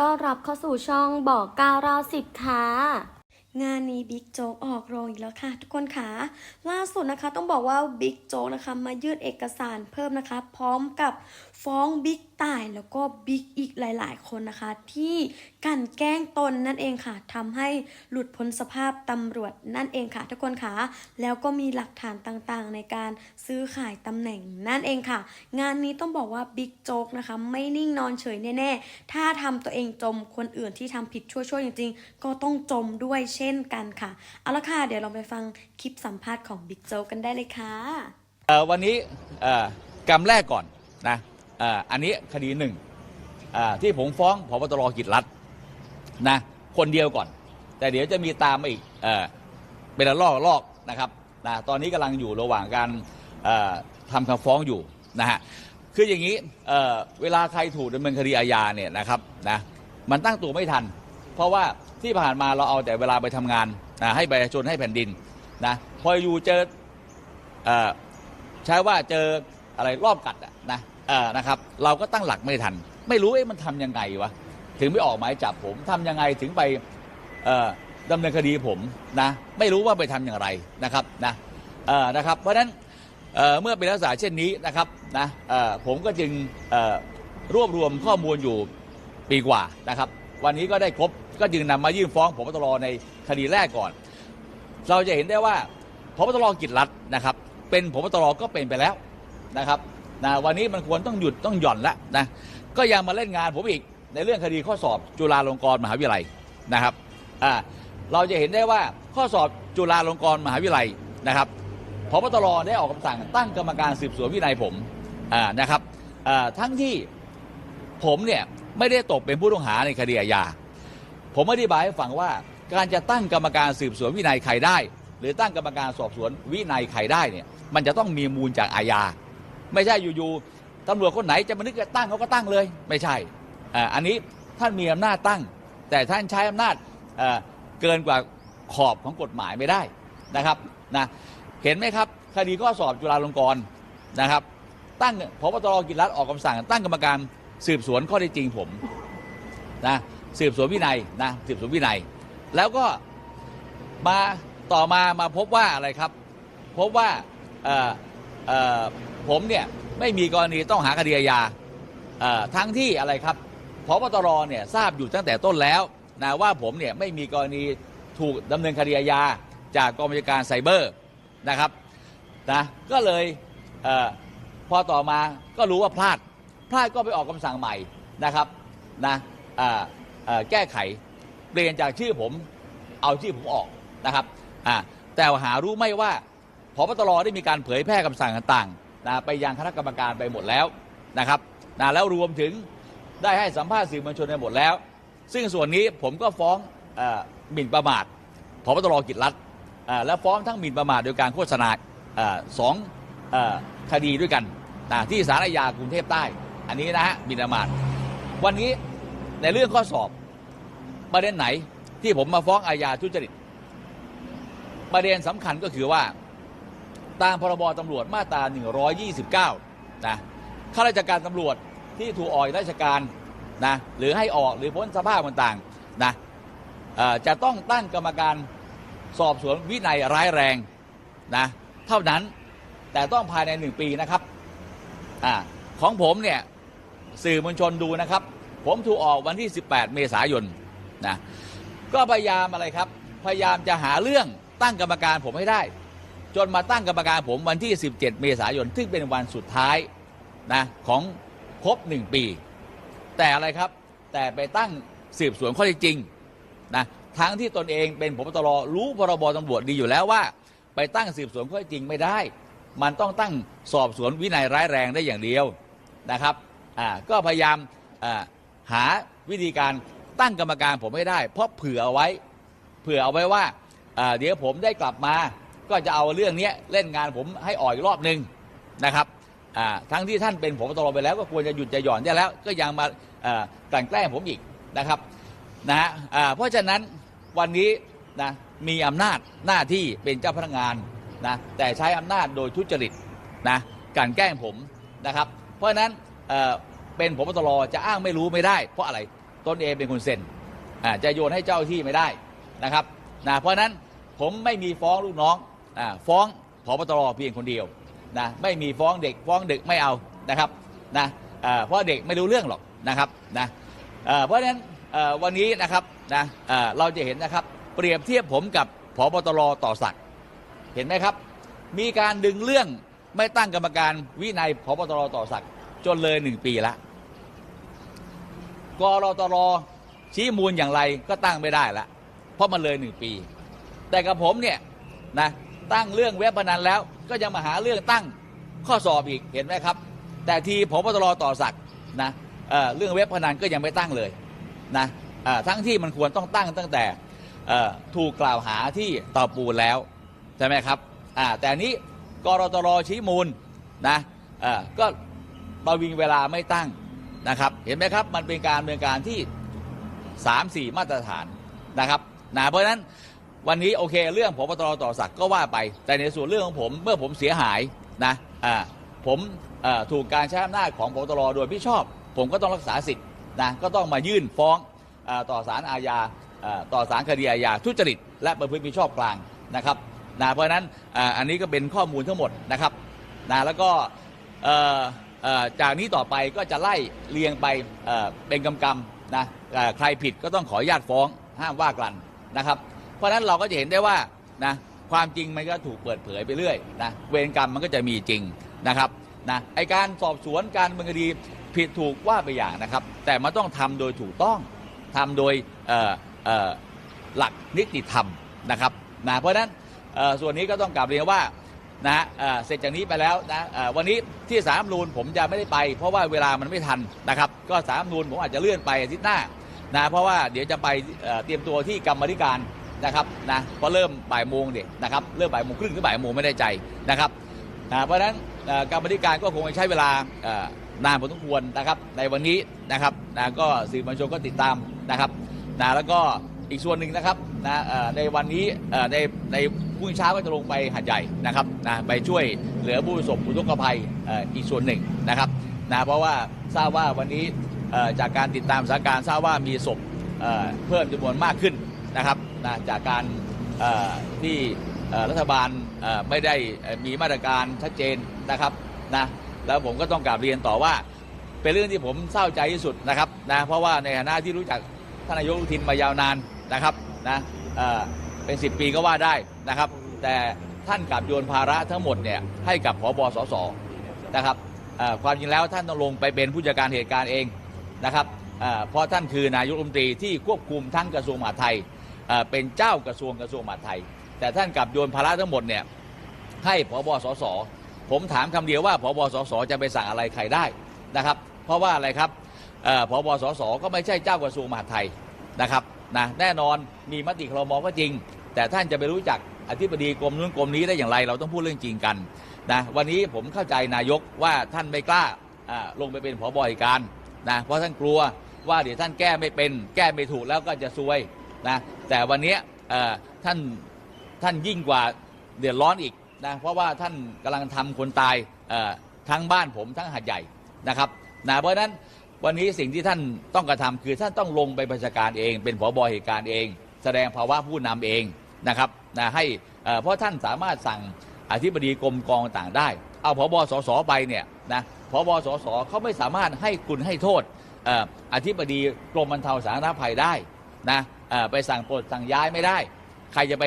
ต้อนรับเข้าสู่ช่องบอกเก้าเราสิบค่ะงานนี้บิ๊กโจ๊กออกโรงอีกแล้วค่ะทุกคนค่ะล่าสุดนะคะต้องบอกว่าบิ๊กโจ๊กนะคะมายื่นเอกสารเพิ่มนะคะ พร้อมกับ ฟ้องบิ๊กต่ายแล้วก็บิ๊กอีกหลาย ๆ คนนะคะ ที่กันแกล้งตนนั่นเองค่ะทำให้หลุดพ้นสภาพตำรวจนั่นเองค่ะ ทุกคนค่ะแล้วก็มีหลักฐานต่างๆ ในการซื้อขายตำแหน่งนั่นเองค่ะ งานนี้ต้องบอกว่าบิ๊กโจ๊กนะคะ ไม่นิ่งนอนเฉยแน่ ๆ ถ้าทำตัวเองจมคนอื่นที่ทำผิดชั่วๆจริง ๆ ก็ต้องจมด้วยเช่นกันค่ะเอาละค่ะเดี๋ยวเราไปฟังคลิปสัมภาษณ์ของบิ๊กโจ๊กกันได้เลยค่ะวันนี้กรรมแรกก่อนนะ อ่ออันนี้คดีหนึ่งอ่อที่ผมฟ้องพบตรกิจรัฐนะคนเดียวก่อน แต่เดี๋ยวจะมีตามมาอีกเอ่อเป็นระลอกลอกนะครับนะตอนนี้กำลังอยู่ระหว่างการเอ่อทำคำฟ้องอยู่นะฮะคืออย่างนี้เเวลาใครถูกดำเนินคดีอาญาเนี่ยนะครับนะมันตั้งตัวไม่ทัน เพราะว่าที่ผ่านมาเราเอาแต่เวลาไปทำงานนะให้ประชาชนให้แผ่นดินนะพออยู่เจอเอใช้ว่าเจออะไรรอบกัดอะ นะครับเราก็ตั้งหลักไม่ทัน ไม่รู้เอ๊ะมันทำยังไงวะถึงไม่ออกหมายจับผมทำยังไงถึงไปเอ่อดำเนินคดีผมนะไม่รู้ว่าไปทำอย่างไรนะครับนะนะครับ เพราะฉะนั้นเเมื่อเป็นลักษณะเช่นนี้นะครับนะผมก็จึงรวบรวมข้อมูลอยู่ปีกว่านะครับ วันนี้ก็ได้ครบก็จึงนำมายื่นฟ้องผมตรในคดีแรกก่อน เราจะเห็นได้ว่าพบตรกิจรัฐนะครับ เป็นพบตรก็เป็นไปแล้วนะครับ นะวันนี้มันควรต้องหยุดต้องหย่อนละนะก็ยังมาเล่นงานผมอีกในเรื่องคดีข้อสอบจุฬาลงกรณ์มหาวิทยาลัยนะครับอ่าเราจะเห็นได้ว่าข้อสอบจุฬาลงกรณ์มหาวิทยาลัยนะครับพบตรได้ออกคำสั่งตั้งกรรมการสืบสวนวินัยผมอ่านะครับอ่าทั้งที่ผมเนี่ยไม่ได้ตกเป็นผู้ต้องหาในคดีอาญาผมอธิบายให้ฟังว่าการจะตั้งกรรมการสืบสวนวินัยใครได้ หรือตั้งกรรมการสอบสวนวินัยใครได้เนี่ยมันจะต้องมีมูลจากอาญา ไม่ใช่อยู่ๆตำรวจคนไหนจะมานึกจะตั้งเขาก็ตั้งเลย ไม่ใช่อ่าอันนี้ท่านมีอำนาจตั้ง แต่ท่านใช้อำนาจเอ่อเกินกว่าขอบของกฎหมายไม่ได้นะครับนะเห็นไหมครับ คดีข้อสอบจุฬาลงกรณ์นะครับ ตั้งพบตรกิจรัฐออกคำสั่ง ตั้งกรรมการสืบสวนข้อเท็จจริงผมนะสืบสวนวินัยนะสืบสวนวินัย แล้วก็มาต่อมามาพบว่าอะไรครับ พบว่าเอ่อเอ่อ ผมเนี่ยไม่มีกรณีต้องหาคดีอาญาทั้งที่อะไรครับพบตรเนี่ยทราบอยู่ตั้งแต่ต้นแล้วนะว่าผมเนี่ยไม่มีกรณีถูกดำเนินคดีอาญาจากกองบัญชาการไซเบอร์นะครับนะก็เลยเออพอต่อมาก็รู้ว่าพลาด พลาดก็ไปออกคำสั่งใหม่นะครับนะแก้ไขเปลี่ยนจากชื่อผมเอาชื่อผมออกนะครับแต่หารู้ไม่ว่าพบตรได้มีการเผยแพร่คำสั่งต่างๆ นะไปยังคณะกรรมการไปหมดแล้วนะครับนะแล้วรวมถึงได้ให้สัมภาษณ์สื่อมวลชนไปหมดแล้ว ซึ่งส่วนนี้ผมก็ฟ้องอหมิ่นประมาทพบตรกิจรัฐและฟ้องทั้งหมิ่นประมาทโดยการโฆษณาสองคดีด้วยกันนะที่ศาลอาญากรุงเทพใต้ อันนี้นะฮะหมิ่นประมาทวันนี้ในเรื่องข้อสอบประเด็นไหนที่ผมมาฟ้องอาญาทุจริต ประเด็นสำคัญก็คือว่า ตามพรบตำรวจมาตรา 129 นะข้าราชการตำรวจที่ถูกออกราชการนะหรือให้ออกหรือพ้นสภาพต่างๆนะจะต้องตั้งกรรมการสอบสวนวินัยร้ายแรงนะเท่านั้นแต่ต้องภายในหนึ่งปีนะครับอของผมเนี่ยสื่อมวลชนดูนะครับ ผมถูกออกวันที่ 18 เมษายนนะก็พยายามอะไรครับ พยายามจะหาเรื่องตั้งกรรมการผมให้ได้ จนมาตั้งกรรมการผมวันที่ 17 เมษายน ซึ่งเป็นวันสุดท้ายนะของครบหนึ่งปี แต่อะไรครับ แต่ไปตั้งสืบสวนข้อเท็จจริงนะทั้งที่ตนเองเป็นผมตรรู้พรบตำรวจดีอยู่แล้วว่า ไปตั้งสืบสวนข้อเท็จจริงไม่ได้ มันต้องตั้งสอบสวนวินัยร้ายแรงได้อย่างเดียวนะครับอ่าก็พยายามอ่าหาวิธีการตั้งกรรมการผมไม่ได้ เพราะเผื่อเอาไว้ เผื่อเอาไว้ว่าอ่าเดี๋ยวผมได้กลับมา ก็จะเอาเรื่องนี้เล่นงานผมให้อ่อยรอบหนึ่งนะครับทั้งที่ท่านเป็นผมตลอดไปแล้วก็ควรจะหยุดจะหย่อนได้แล้ว ก็ยังมากลั่นแกล้งผมอีกนะครับนะฮะเพราะฉะนั้นวันนี้นะมีอำนาจหน้าที่เป็นเจ้าพนักงานนะแต่ใช้อำนาจโดยทุจริตนะกลั่นแกล้งผมนะครับ เพราะฉะนั้นเเป็นผมตลอจะอ้างไม่รู้ไม่ได้ เพราะอะไรตนเองเป็นคนเซ็นจะโยนให้เจ้าที่ไม่ได้นะครับนะเพราะฉะนั้นผมไม่มีฟ้องลูกน้อง ฟ้องพบตรเพียงคนเดียวนะไม่มีฟ้องเด็กฟ้องเด็กไม่เอานะครับนะเพราะเด็กไม่รู้เรื่องหรอกนะครับนะเพราะฉะนั้นวันนี้นะครับนะเราจะเห็นนะครับเปรียบเทียบผมกับพบตรต่อศักเห็นไหมครับ มีการดึงเรื่องไม่ตั้งกรรมการวินัยพบตรต่อศักจนเลยหนึ่งปีละกรตรชี้มูลอย่างไรก็ตั้งไม่ได้ละเพราะมันเลยหนึ่งปี แต่กับผมเนี่ยนะ ตั้งเรื่องเว็บพนันแล้ว ก็ยังมาหาเรื่องตั้งข้อสอบอีกเห็นไหมครับ แต่ทีพบตรต่อศักนะเเรื่องเว็บพนันก็ยังไม่ตั้งเลยนะทั้งที่มันควรต้องตั้งตั้งแต่ถูกกล่าวหาที่ต่อปูแล้วใช่ไหมครับแต่นี้กรตรชี้มูลนะก็ประวิงเวลาไม่ตั้งนะครับ เห็นไหมครับมันเป็นการดำเนินการที่ 3 4 มาตรฐานนะครับนะเพราะฉะนั้น วันนี้โอเค เรื่องพบตรต่อศักก็ว่าไป แต่ในส่วนเรื่องของผมเมื่อผมเสียหายนะอ่าผมถูกการใช้อำนาจของพบตรโดยพี่ชอบ ผมก็ต้องรักษาสิทธิ์นะก็ต้องมายื่นฟ้องอต่อศาลอาญาต่อศาลคดีอาญาทุจริต และประพฤติมิชอบกลางนะครับนะเพราะนั้นอ,อันนี้ก็เป็นข้อมูลทั้งหมดนะครับนะแล้วก็จากนี้ต่อไปก็จะไล่เรียงไปเป็นกำกำนะใครผิดก็ต้องขออนุญาตฟ้องห้ามว่ากลั่นนะครับ เพราะฉะนั้นเราก็จะเห็นได้ว่านะความจริงมันก็ถูกเปิดเผยไปเรื่อยนะเวรกรรมมันก็จะมีจริงนะครับนะไอการสอบสวนการดำเมืองคดีผิดถูกว่าไปอย่างนะครับ แต่มันต้องทำโดยถูกต้องทำโดยหลักนิติธรรมนะครับนะเพราะฉะนั้นส่วนนี้ก็ต้องกลับเรียนว่านะเเสร็จจากนี้ไปแล้วนะวันนี้ที่สามนูนผมจะไม่ได้ไป เพราะว่าเวลามันไม่ทันนะครับ ก็สามนูนผมอาจจะเลื่อนไปอาทิตย์หน้านะเพราะว่าเดี๋ยวจะไปเตรียมตัวที่กรรมธิการ นะครับนะเพราะเริ่มบ่ายโมงเด็กนะครับเริ่มบ่ายโมงครึ่งหรือบ่ายโมงไม่ได้ใจนะครับนะเพราะฉะนั้นกรรมธิการก็คงใช้เวลานานพอสมควรนะครับ ในวันนี้นะครับนะก็สื่อมวลชนก็ติดตามนะครับนะแล้วก็อีกส่วนหนึ่งนะครับนะในวันนี้ในในพรุ่งเช้าก็จะลงไปหาดใหญ่นะครับนะไปช่วยเหลือผู้ประสบอุทกภัยอีกส่วนหนึ่งนะครับนะเพราะว่าทราบว่าวันนี้จากการติดตามสถานการณ์ทราบว่ามีศพเพิ่มจำนวนมากขึ้นนะครับ นะจากการที่รัฐบาลไม่ได้มีมาตรการชัดเจนนะครับนะแล้วผมก็ต้องกราบเรียนต่อว่า เป็นเรื่องที่ผมเศร้าใจที่สุดนะครับนะเพราะว่าในฐานะที่รู้จักท่านนายกอนุทินมายาวนานนะครับนะเเป็น 10 ปีก็ว่าได้นะครับ แต่ท่านกลับโยนภาระทั้งหมดเนี่ยให้กับพบสสนะครับความจริงแล้วท่านต้องลงไปเป็นผู้จัดการเหตุการณ์เองนะครับเพราะท่านคือนายกรัฐมนตรีที่ควบคุมทั้งกระทรวงมหาดไทย เป็นเจ้ากระทรวงกระทรวงมหาดไทย แต่ท่านกลับโยนภาระทั้งหมดเนี่ยให้พบสสผมถามคำเดียวว่าพบสสจะไปสั่งอะไรใครได้นะครับ เพราะว่าอะไรครับเอ่อพบสสก็ไม่ใช่เจ้ากระทรวงมหาดไทยนะครับนะแน่นอนมีมติครมก็จริง แต่ท่านจะไปรู้จักอธิบดีกรมนู้นกรมนี้ได้อย่างไร เราต้องพูดเรื่องจริงกันนะวันนี้ผมเข้าใจนายกว่าท่านไม่กล้าลงไปเป็นผบเหตุการนะเพราะท่านกลัวว่าเดี๋ยวท่านแก้ไม่เป็น แก้ไม่ถูกแล้วก็จะซวยนะ แต่วันนี้ท่านท่านยิ่งกว่าเดือดร้อนอีกนะเพราะว่าท่านกำลังทำคนตายทั้งบ้านผมทั้งหัดใหญ่นะครับนะเพราะนั้นวันนี้สิ่งที่ท่านต้องกระทำคือท่านต้องลงไปบัญชาการเอง เป็นผบเหตุการณ์เอง แสดงภาวะผู้นำเองนะครับนะให้เอ่อเพราะท่านสามารถสั่งอธิบดีกรมกองต่างได้ เอาพบสสไปเนี่ยนะพบสสเขาไม่สามารถให้คุณให้โทษออธิบดีกรมบรรเทาสาธารณภัยได้นะ ไปสั่งปลดสั่งย้ายไม่ได้ ใครจะไป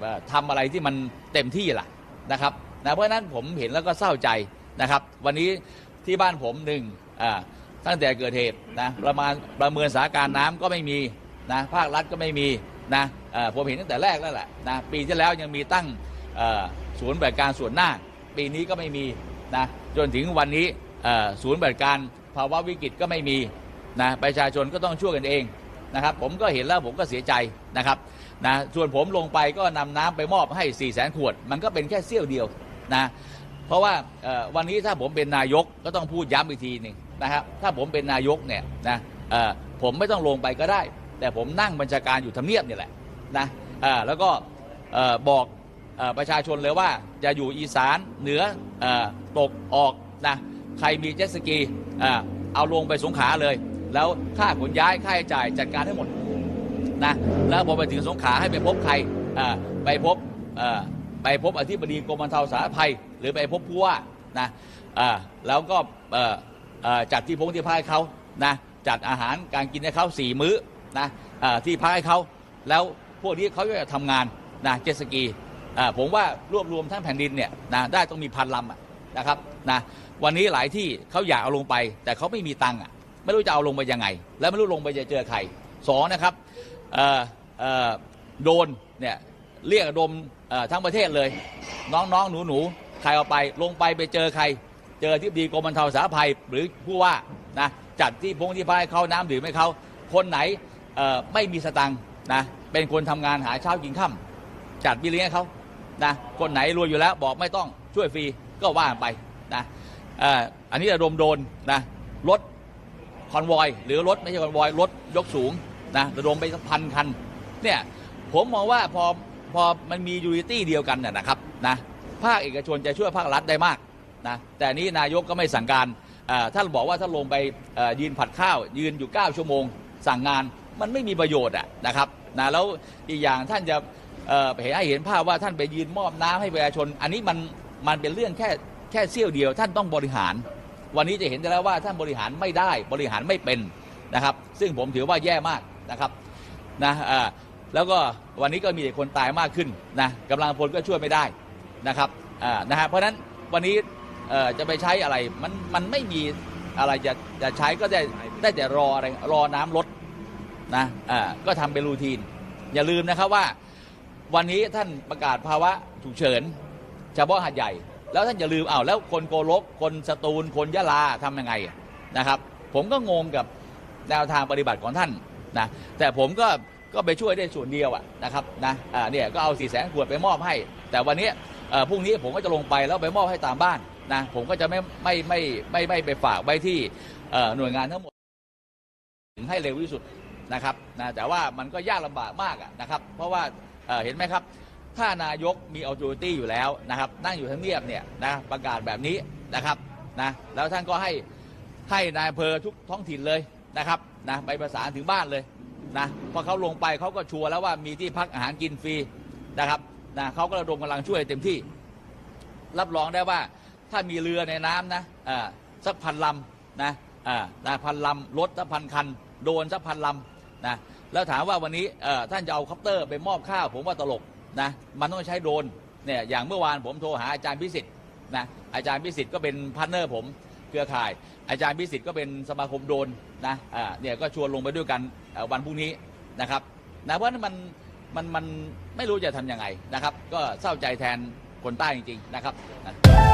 เอ่อทำอะไรที่มันเต็มที่ล่ะนะครับนะเพราะนั้นผมเห็นแล้วก็เศร้าใจนะครับ วันนี้ที่บ้านผมหนึ่งอ่าตั้งแต่เกิดเหตุนะประมาณประเมินสถานการณ์น้ำก็ไม่มีนะภาครัฐก็ไม่มีนะผมเห็นตั้งแต่แรกแล้วแหละนะปีที่แล้วยังมีตั้งศูนย์บริการส่วนหน้า ปีนี้ก็ไม่มีนะจนถึงวันนี้ศูนย์บริการภาวะวิกฤตก็ไม่มีนะประชาชนก็ต้องช่วยกันเอง นะครับผมก็เห็นแล้วผมก็เสียใจนะครับนะส่วนผมลงไปก็นำน้ำไปมอบให้4ี่แสนขวด มันก็เป็นแค่เสี้ยวเดียวนะเพราะว่าวันนี้ถ้าผมเป็นนายกก็ต้องพูดย้ำอีกทีหนึ่งนะครับถ้าผมเป็นนายกเนี่ยนะผมไม่ต้องลงไปก็ได้ แต่ผมนั่งบัญชาการอยู่ทำเนียบนี่แหละนะแล้วก็บอกอประชาชนเลยว่าจะอยู่อีสานเหนืออตกออกนะใครมีเจ็ตสกีเอาลงไปสงขาเลย แล้วค่าขนย้ายค่าใช้จ่ายจัดการให้หมดนะแล้วพอไปถึงสงขลาให้ไปพบใครไปพบไปพบอธิบดีกรมบรรเทาสาธารณภัย หรือไปพบผู้ว่านะแล้วก็จัดที่พงที่พักให้เขานะจัดอาหารการกินให้เขาสี่มื้อนะอที่พักให้เขาแล้วพวกนี้เขาจะทำงานนะเจสกีผมว่ารวบรวมทั้งแผ่นดินเนี่ยนะได้ต้องมีพันลำะนะครับนะวันนี้หลายที่เขาอยากเอาลงไป แต่เขาไม่มีตังค์ ไม่รู้จะเอาลงไปยังไง แล้วไม่รู้ลงไปจะเจอใครสองนะครับโดนเนี่ยเรียกระดมทั้งประเทศเลย น้องๆ หนูๆ ใครเอาไปลงไปไปเจอใคร เจอที่ดีกรมบรรเทาสาภัยหรือผู้ว่านะจัดที่พงที่พายเขาน้ำดื่มให้เขาคนไหนไม่มีสตังค์นะเป็นคนทำงานหาเช้ากินค่ำจัดบิเลี้ยงเขานะคนไหนรวยอยู่แล้วบอกไม่ต้องช่วยฟรีก็ว่าไปนะอ,อันนี้ระดมโดนนะรถ คอนวอยหรือรถไม่ใช่คอนวอยรถยกสูงนะระดมไปสักพันคันเนี่ยผมมองว่าพอพอมันมียูนิตี้เดียวกันน่ะนะครับนะภาคเอกชนจะช่วยภาครัฐได้มากนะแต่นี้นายกก็ไม่สั่งการเอ่อถ้าบอกว่าถ้าลงไปยืนผัดข้าว ยืนอยู่ 9 ชั่วโมง สั่งงานมันไม่มีประโยชน์อะนะครับนะแล้วอีกอย่างท่านจะเห็นให้เห็นภาพว่าท่านไปยืนมอบน้ำให้ประชาชน อันนี้มันมันเป็นเรื่องแค่แค่เสี้ยวเดียว ท่านต้องบริหาร วันนี้จะเห็นได้แล้วว่าท่านบริหารไม่ได้บริหารไม่เป็นนะครับ ซึ่งผมถือว่าแย่มากนะครับนะแล้วก็วันนี้ก็มีแต่คนตายมากขึ้นนะกำลังพลก็ช่วยไม่ได้นะครับนะฮะเพราะฉะนั้นวันนี้จะไปใช้อะไรมันมันไม่มีอะไรจะจะใช้ก็ได้ได้แต่รออะไรรอน้ำลดนะก็ทำเป็นรูทีน อย่าลืมนะครับว่า วันนี้ท่านประกาศภาวะฉุกเฉินเฉพาะหาดใหญ่ แล้วท่านอย่าลืมอ้าวแล้วคนโกลกคนสตูลคนยะลาทำยังไงนะครับ ผมก็งงกับแนวทางปฏิบัติของท่านนะแต่ผมก็ก็ไปช่วยได้ส่วนเดียวอะนะครับนะอ่าเนี่ยก็เอาสี่แสนขวดไปมอบให้ แต่วันนี้เอ่อพรุ่งนี้ผมก็จะลงไปแล้วไปมอบให้ตามบ้านนะผมก็จะไม่ไม่ไม่ไม่ไม่ไปฝากไว้ที่เอ่อหน่วยงานทั้งหมด ถึงให้เร็วที่สุดนะครับนะแต่ว่ามันก็ยากลำบากมากอะนะครับ เพราะว่าเอ่อเห็นไหมครับ ถ้านายกมีออ t h o r i t y อยู่แล้วนะครับนั่งอยู่ทั้งเนียบเนี่ยนะประกาศแบบนี้นะครับนะแล้วท่านก็ให้ให้นายอำเภอทุกท้องถิ่นเลยนะครับนะไปประสานถึงบ้านเลยนะพอเขาลงไปเขาก็ชัวร์แล้วว่ามีที่พักอาหารกินฟรีนะครับนะเขาก็ระดมกำลังช่วยเต็มที่ รับรองได้ว่าถ้ามีเรือในน้ำนะอ่าสักพันลำนะอ่านะพันลำรถสักพันคัน โดนสักพันลำนะแล้วถามว่าวันนี้ท่านจะเอาคอปเตอร์ไปมอบข้าวผมว่าตลก นะมันต้องใช้โดรนเนี่ยอย่างเมื่อวานผมโทรหาอาจารย์พิสิทธิ์นะอาจารย์พิสิทธิ์ก็เป็นพาร์ทเนอร์ผมเครือข่าย อาจารย์พิสิทธิ์ก็เป็นสมาคมโดรนนะอ่าเนี่ยก็ชวนลงไปด้วยกันวันพรุ่งนี้นะครับนะเพราะฉะนั้นมันมันมันไม่รู้จะทำยังไงนะครับ ก็เศร้าใจแทนคนใต้จริง ๆ นะครับนะ